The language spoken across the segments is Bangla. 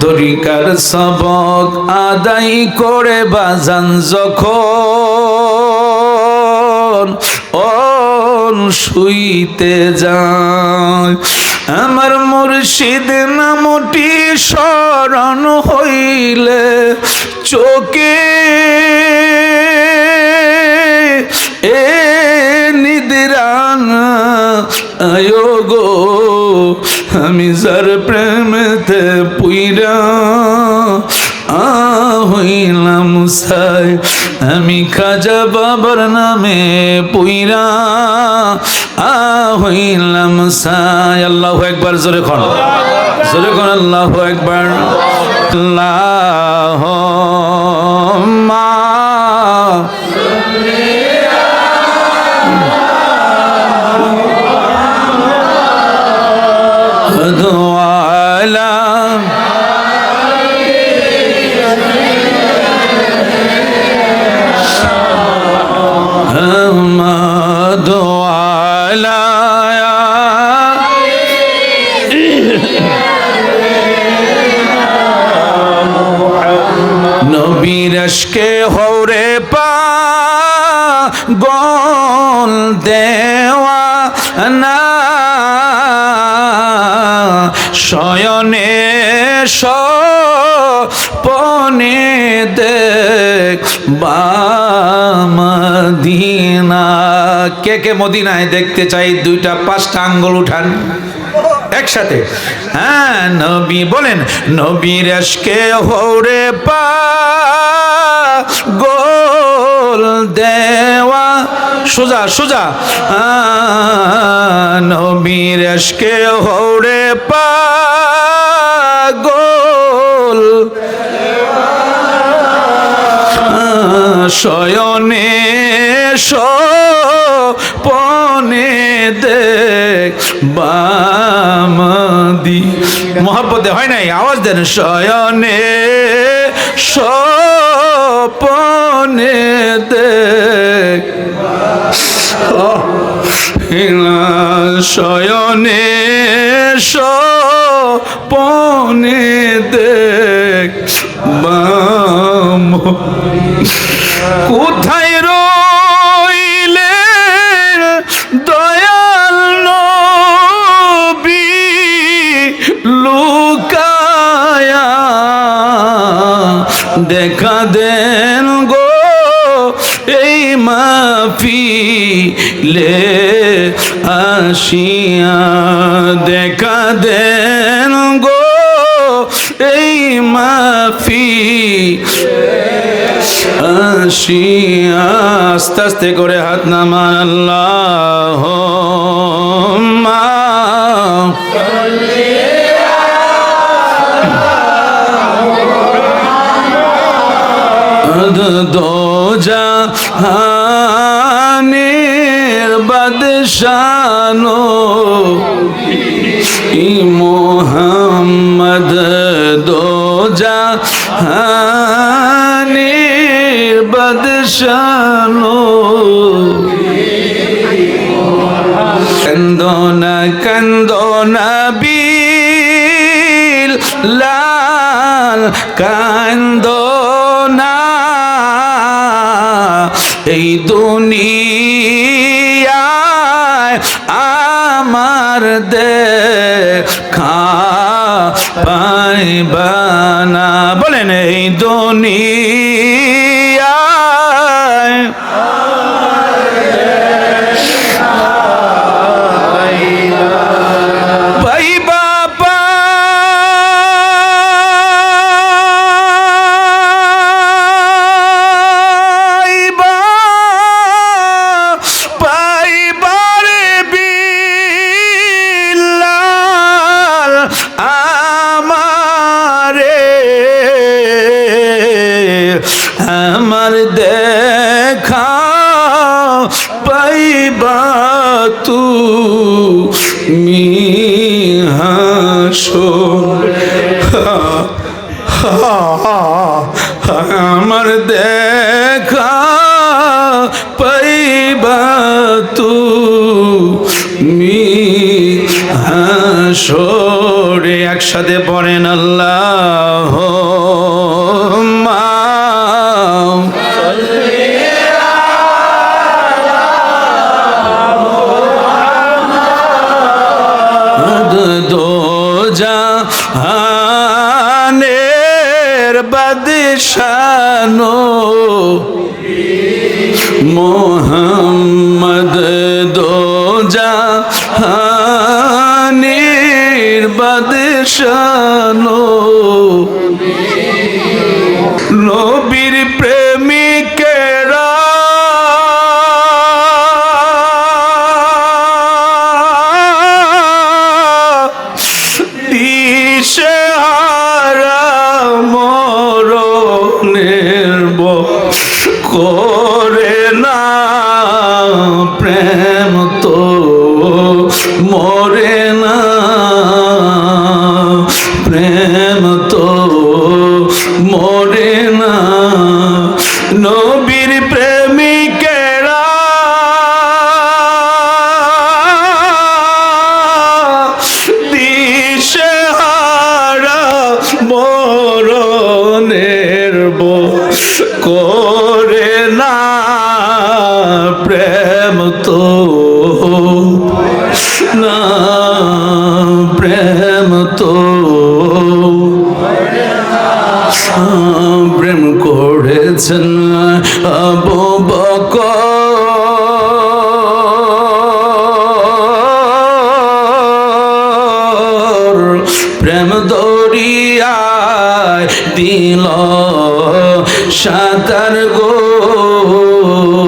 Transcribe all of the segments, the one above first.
তরিকার সবক আদায় করে বাজান যখন শুইতে যায়। আমার মুর্শিদ নামটি স্মরণ হইলে চোখে এ নিদিরান আয়ো গো আমি যার প্রেমেতে পুইরা হইলাম সাই, আমি খাজা বাবার নামে পুইরা আ হইলাম সাই। আল্লাহ একবার জোরে খন জোরে খন আল্লাহ একবার। আল্লাহ শয়নে সপনে দেখ বামদিনা কে কে মদিনায় দেখতে চাই? দুইটা পাঁচটা আঙ্গুল উঠান। একসাথে। হ্যাঁ নবী বলেন নবীর আজকে হরে পা গোল দেওয়া। সোজা সোজা। আহ, নবীর আজকে হরে পা শয়নে সপনে দেখ বামদি। মহাব্বতে হয় নাই? আওয়াজ দেন। শয়নে সপনে দেখ শয়নে সপনে দেখ কোথায় রইলে দয়াল নবী লুকায়া? দেখা দেন গো এই মাফিলে আসিয়া। দেখা আসিয়া আস্তে আস্তে করে হাত নামান আল্লাহ। কন্দনা কন্দনা বিল লাল কান্দনা। এই দুনিয়ায় আমার দেখা পাইবানা বলেন এই দুনিয়ায় হাসো আমার দেখা পাইবা তুমি হাসো রে একসাথে পড়েন আল্লাহ। জাহানের বাদশানো মোহাম্মদ দো জাহানের বাদশানো নবীর সাঁতার গো।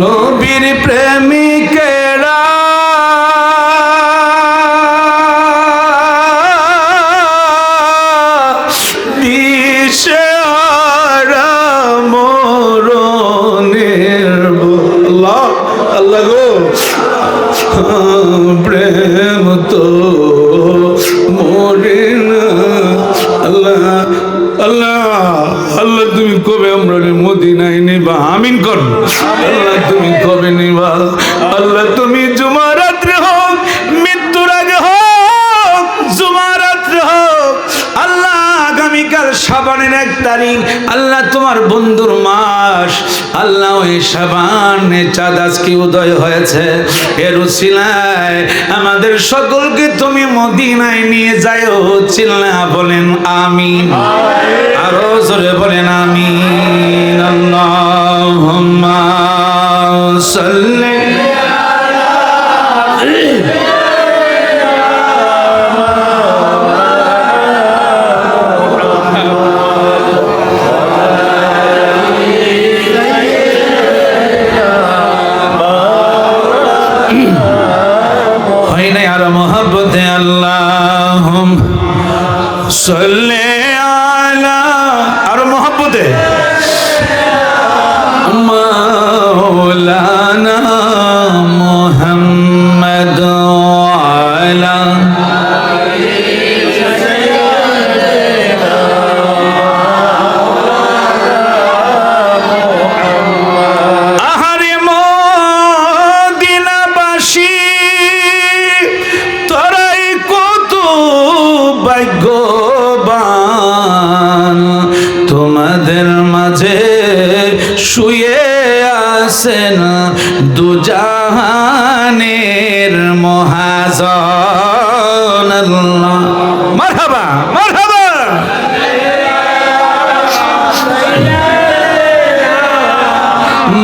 নবীর প্রেমিকেরা তুমি কবে আল্লাহ, তুমি জুমা রাত্রে হোক, মৃত্যুর আগে হোক জুমা রাত্রে হোক, আল্লাহ আগামীকাল সাবানের এক তারিখ, আল্লাহ তোমার বন্ধুর মাস, আল্লাহ ওই সাবানে চাঁদ আজকে উদয় হয়েছে। এর আমাদের সকলকে তুমি মদিনায় নিয়ে যাও চিল্লা বলেন আমি আরও জোরে বলেন আমিন। আল্লাহুম্মা সাল্লি হাসানাল্লাহ মারহাবা মারহাবা।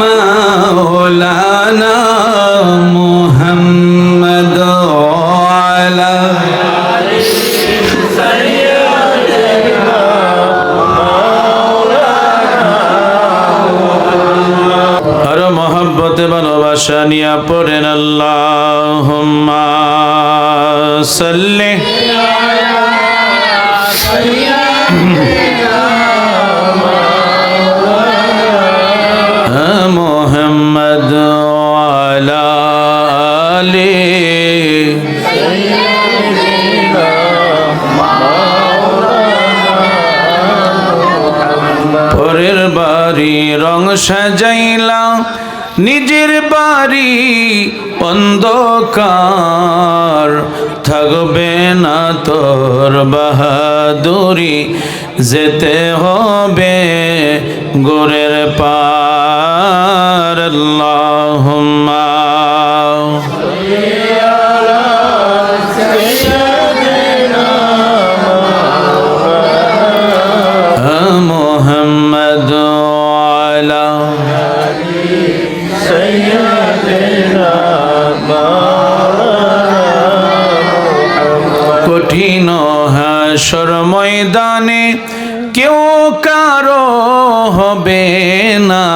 মাওলানা মুহাম্মদ আলা আর মহব্বতে صل محمد وعلى آل বাড়ি রং সাজাইলাম নিজের বাড়ি অন্ধকার। থাকবে না তোর বাহাদুরি যেতে হবে গোরের পার। ময়দানে কেউ কারও হবে না।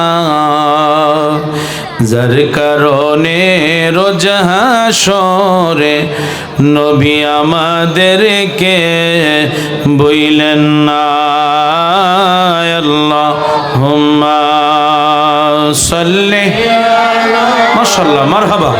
যার কারণে রোজ হাসরে নবী আমাদেরকে বইলেন না। আল্লাহ হুম্মা সাল্লি। মাশাল্লাহ মারহাবা।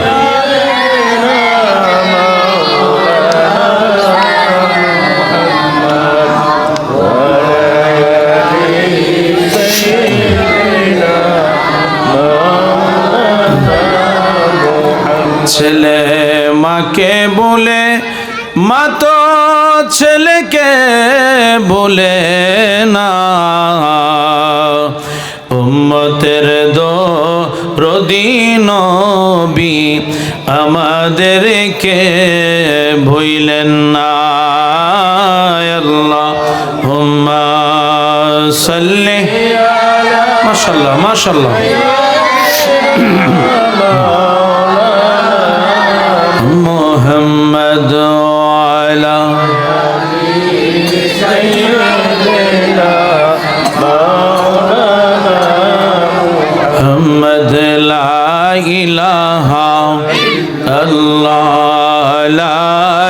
কে ভুইলেন না আল্লাহ হুম্মা সাল্লি মাশাআল্লাহ মাশাআল্লাহ মোহাম্মদ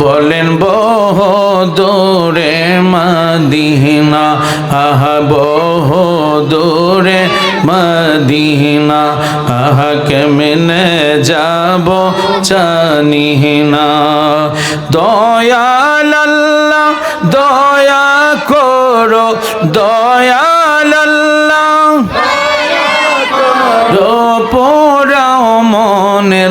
বলেন বহু দূরে মদিনা, আহ বহু দূরে মদিনা, আহ কেমনে যাব জানিনা? দয়াল আল্লাহ, দয়া করো, দয়াল আল্লাহ। মনের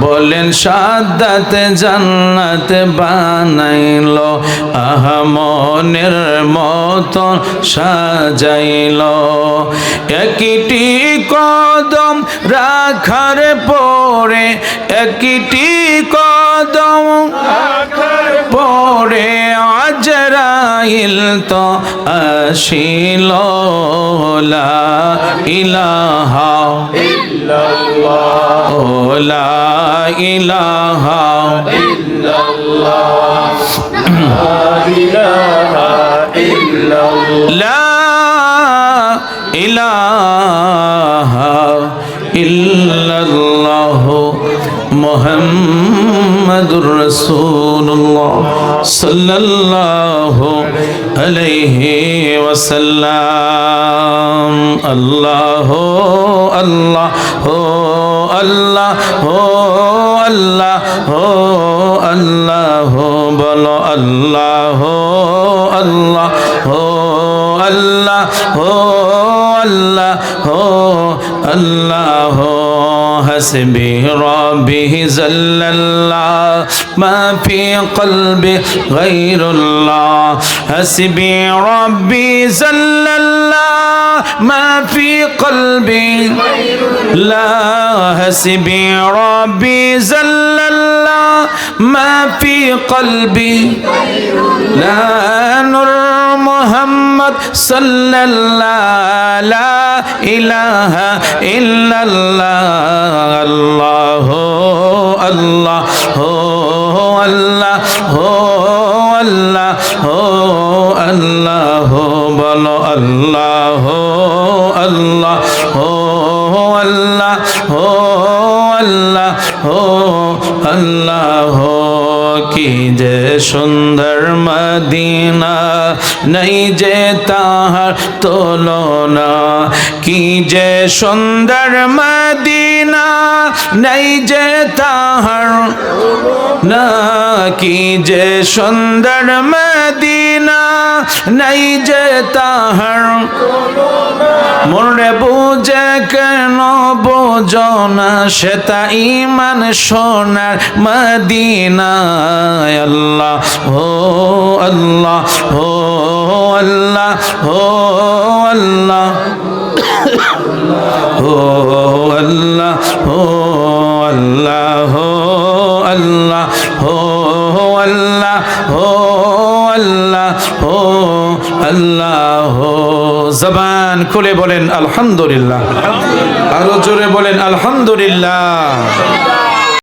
বলেন, সাদাত জান্নাত বানাইল, আহা, মনের মতন সাজাইল। একটি কদম রাখার পরে, একটি কদম পরে আজরাইল তো আসিল। লা ইলাহা ও লা ইলাহা লা ইলাহা ইল্লাল্লাহ মুহাম্মাদুর রাসূলুল্লাহ সাল্লাল্লাহু আলাইহি محمد رسول الله صلى الله عليه وسلم الله الله الله الله الله هو الله الله الله الله الله حسبي ربي زل الله ما في قلبي غير الله. حسبي ربي زل الله. ما في قلبي لا. حسبي ربي زل ما في قلبي لا نور محمد صلى الله لا إله إلا الله الله الله الله الله الله বলো আল্লাহ আল্লাহ আল্লাহ আল্লাহ হো আল্লাহ, কি যে সুন্দর মদিনা, নেই যে তাহার তুলনা, কি যে সুন্দর মদিনা, নেই যে তাহার না কি যে সুন্দর মদিনা, নেই যে তাহার মনে বুঝে কেন বোঝো না সেটা ইমান সোনার মদিনায়। আল্লাহ, ও আল্লাহ ও আল্লাহ ও আল্লাহ। ও আল্লাহ ও আল্লাহ ও আল্লাহ ও আল্লাহ ও আল্লাহ, ও আল্লাহ জবান খুলে বলেন আলহামদুলিল্লাহ। আরও জোরে বলেন আলহামদুলিল্লাহ।